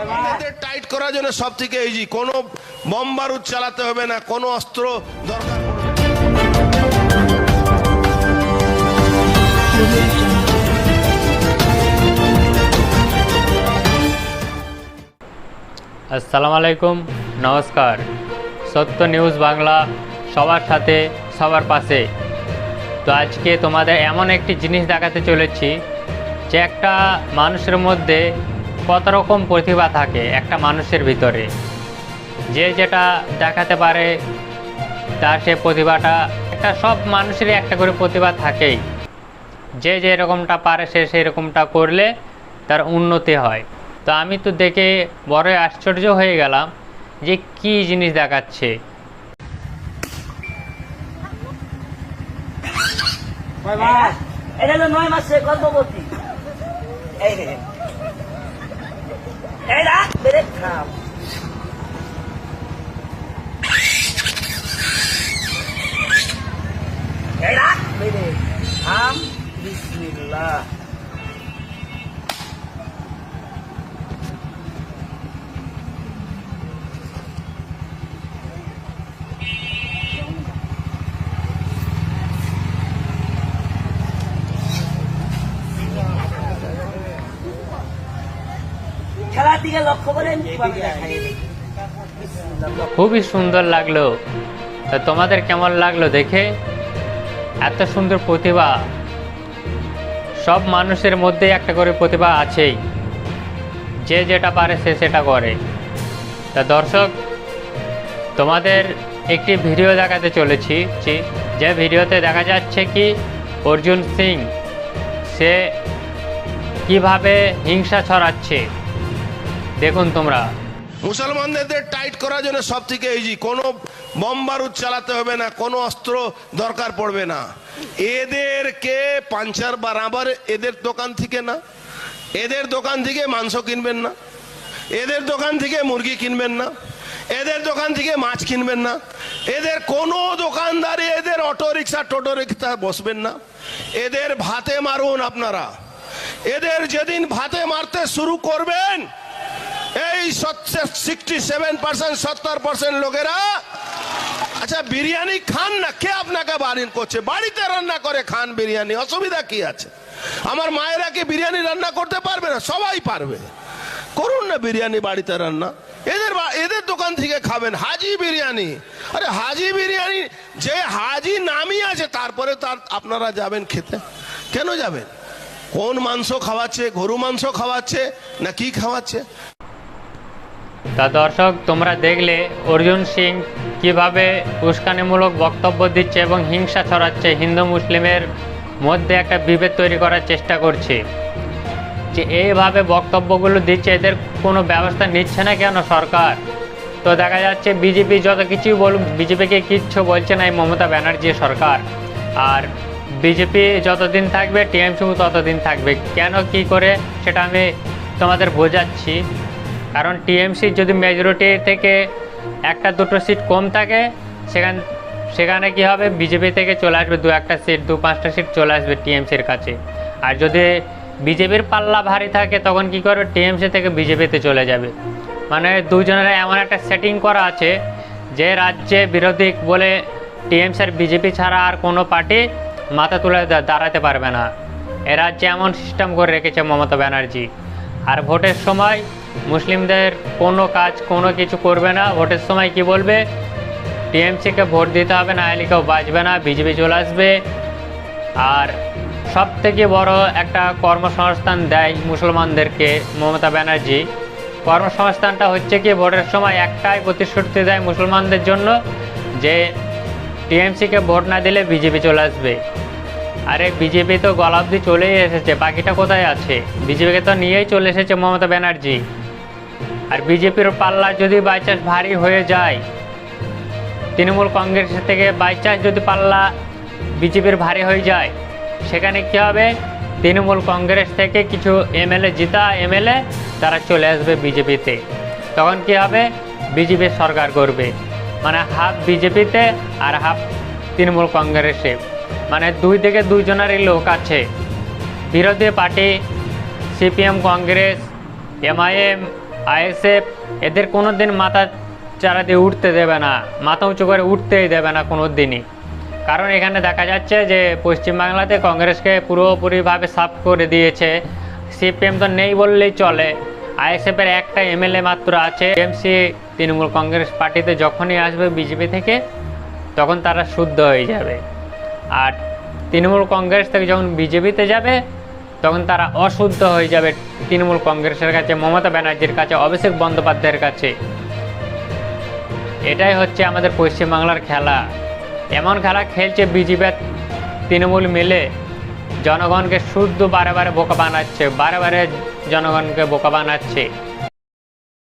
এদের টাইট করার জন্য সব থেকে ইজি কোনো বম চালাতে হবে না, কোনো অস্ত্র দরকার। আসসালামু আলাইকুম, নমস্কার। সত্য নিউজ বাংলা সবার সাথে, সবার পাশে। তো আজকে তোমাদের এমন একটি জিনিস দেখাতে চলেছি যে একটা মানুষের মধ্যে কত রকম প্রতিভা থাকে একটা মানুষের ভিতরে? যে যেটা দেখাতে পারে, তার সে প্রতিভাটা একটা সব মানুষেরই একটা করে প্রতিভা থাকেই। যে যে এরকমটা পারে, সে সেরকমটা করলে তার উন্নতি হয়। তো আমি তো দেখে বড় আশ্চর্য হয়ে গেলাম যে কি জিনিস দেখাচ্ছে। মাস এটা নয় মাসের গর্ভবতী। এই দেখেন এই রাখ বেড়ে খাম দিকে লক্ষ্য করেন খুবই সুন্দর লাগল। তা তোমাদের কেমন লাগল দেখে? এত সুন্দর প্রতিভা। সব মানুষের মধ্যে একটা করে প্রতিভা আছেই। যে যেটা পারে সে সেটা করে। তা দর্শক, তোমাদের একটি ভিডিও দেখাতে চলেছি। যে ভিডিওতে দেখা যাচ্ছে কি অর্জুন সিং, সে কীভাবে হিংসা ছড়াচ্ছে। দেখুন তোমরা। মুসলমানদের টাইট করার জন্য সব থেকে ইজি কোনো বম চালাতে হবে না, কোনো অস্ত্র দরকার পড়বে না। এদেরকে পাঞ্চার বারাবার এদের দোকান থেকে না। এদের দোকান থেকে মাংস কিনবেন না। এদের দোকান থেকে মুরগি কিনবেন না। এদের দোকান থেকে মাছ কিনবেন না। এদের কোনো দোকানদারি এদের অটো রিক্সা টোটো রিক্সা বসবেন না। এদের ভাতে মারুন আপনারা। এদের যেদিন ভাতে মারতে শুরু করবেন এই সিক্সটি সেভেন পার্সেন্ট সত্তর পার্সেন্ট লোকেরা আচ্ছা বিরিয়ানি খান না, কে আপনাকে বাড়ি করছে? বাড়িতে রান্না করে খান বিরিয়ানি, অসুবিধা কি আছে? আমার মায়েরা কি বিরিয়ানি রান্না করতে পারবে না? সবাই পারবে। করুন না বিরিয়ানি বাড়িতে রান্না। এদের এদের দোকান থেকে খাবেন হাজি বিরিয়ানি। আরে, হাজি বিরিয়ানি, যে হাজি নামই আছে, তারপরে তার, আপনারা যাবেন খেতে। কেন যাবেন? কোন মাংস খাওয়াচ্ছে, গরু মাংস খাওয়াচ্ছে, না কি খাওয়াচ্ছে? তা দর্শক, তোমরা দেখলে অর্জুন সিং কীভাবে উস্কানিমূলক বক্তব্য দিচ্ছে এবং হিংসা ছড়াচ্ছে হিন্দু মুসলিমের মধ্যে একটা বিভেদ তৈরি করার চেষ্টা করছে। যে এইভাবে বক্তব্যগুলো দিচ্ছে, এদের কোনো ব্যবস্থা নিচ্ছে না কেন সরকার? তো দেখা যাচ্ছে বিজেপি যত কিছুই বলুক, বিজেপিকে কিচ্ছু বলছে না এই মমতা ব্যানার্জি সরকার। আর বিজেপি যতদিন থাকবে টিএমসি ততদিন থাকবে। কেন কি করে, সেটা আমি তোমাদের বোঝাচ্ছি। কারণ টিএমসি যদি মেজরিটি থেকে একটা, দুটো সিট কম থাকে, সেখান, সেখানে কি হবে? বিজেপি থেকে চলে আসবে দু একটা সিট দু পাঁচটা সিট চলে আসবে টিএমসির কাছে। আর যদি বিজেপির পাল্লা ভারী থাকে, তখন কি করবে? টিএমসি থেকে বিজেপিতে চলে যাবে। মানে দুজনের এমন একটা সেটিং করা আছে যে রাজ্যে বিরোধী বলে টিএমসি আর বিজেপি ছাড়া আর কোনো পার্টি মাথা তুলে দাঁড়াতে পারবে না। এ রাজ্যে এমন সিস্টেম করে রেখেছে মমতা ব্যানার্জি। আর ভোটের সময় মুসলিমদের কোনো কাজ, কোনো কিছু করবে না। ভোটের সময় কি বলবে? টিএমসিকে ভোট দিতে হবে, না হলে কেউ বাঁচবে না, বিজেপি চলে আসবে। আর সব থেকে বড় একটা কর্মসংস্থান দেয় মুসলমানদেরকে মমতা ব্যানার্জি। কর্মসংস্থানটা হচ্ছে কি, ভোটের সময় একটাই প্রতিশ্রুতি দেয় মুসলমানদের জন্য যে টিএমসিকে ভোট না দিলে বিজেপি চলে আসবে। আরে বিজেপি তো গলাব্দি চলেই এসেছে, বাকিটা কোথায় আছে? বিজেপিকে তো নিয়েই চলে এসেছে মমতা ব্যানার্জি। আর বিজেপির পাল্লা যদি বাই চান্স ভারী হয়ে যায়, তৃণমূল কংগ্রেস থেকে বাই চান্স যদি পাল্লা বিজেপির ভারী হয়ে যায়, সেখানে কী হবে? তৃণমূল কংগ্রেস থেকে কিছু এমএলএ জিতা, এমএলএ তারা চলে আসবে বিজেপিতে। তখন কি হবে? বিজেপি সরকার করবে মানে হাফ বিজেপিতে আর হাফ তৃণমূল কংগ্রেসে। মানে দুই থেকে দুইজনেরই লোক আছে। বিরোধী party CPM Congress MIM ISF এদের কোনো দিন মাথা চারা দিয়ে উঠতে দেবে না, মাথা উঁচু করে উঠতেই দেবে না কোনো দিনই কারণ এখানে দেখা যাচ্ছে যে পশ্চিমবাংলাতে কংগ্রেসকে পুরোপুরিভাবে সাফ করে দিয়েছে। সিপিএম তো নেই বললেই চলে। আইএসএফের একটা এমএলএ মাত্র আছে এমসি তৃণমূল কংগ্রেস পার্টিতে যখনই আসবে বিজেপি থেকে, তখন তারা শুদ্ধ হয়ে যাবে। আর তৃণমূল কংগ্রেস থেকে যখন বিজেপিতে যাবে তখন তারা অশুদ্ধ হয়ে যাবে তৃণমূল কংগ্রেসের কাছে, মমতা ব্যানার্জির কাছে, অভিষেক বন্দ্যোপাধ্যায়ের কাছে। এটাই হচ্ছে আমাদের পশ্চিমবাংলার খেলা। এমন খেলা খেলছে বিজেপি তৃণমূল মিলে। জনগণকে শুদ্ধ বারে বারে বোকা বানাচ্ছে, বারে বারে জনগণকে বোকা বানাচ্ছে।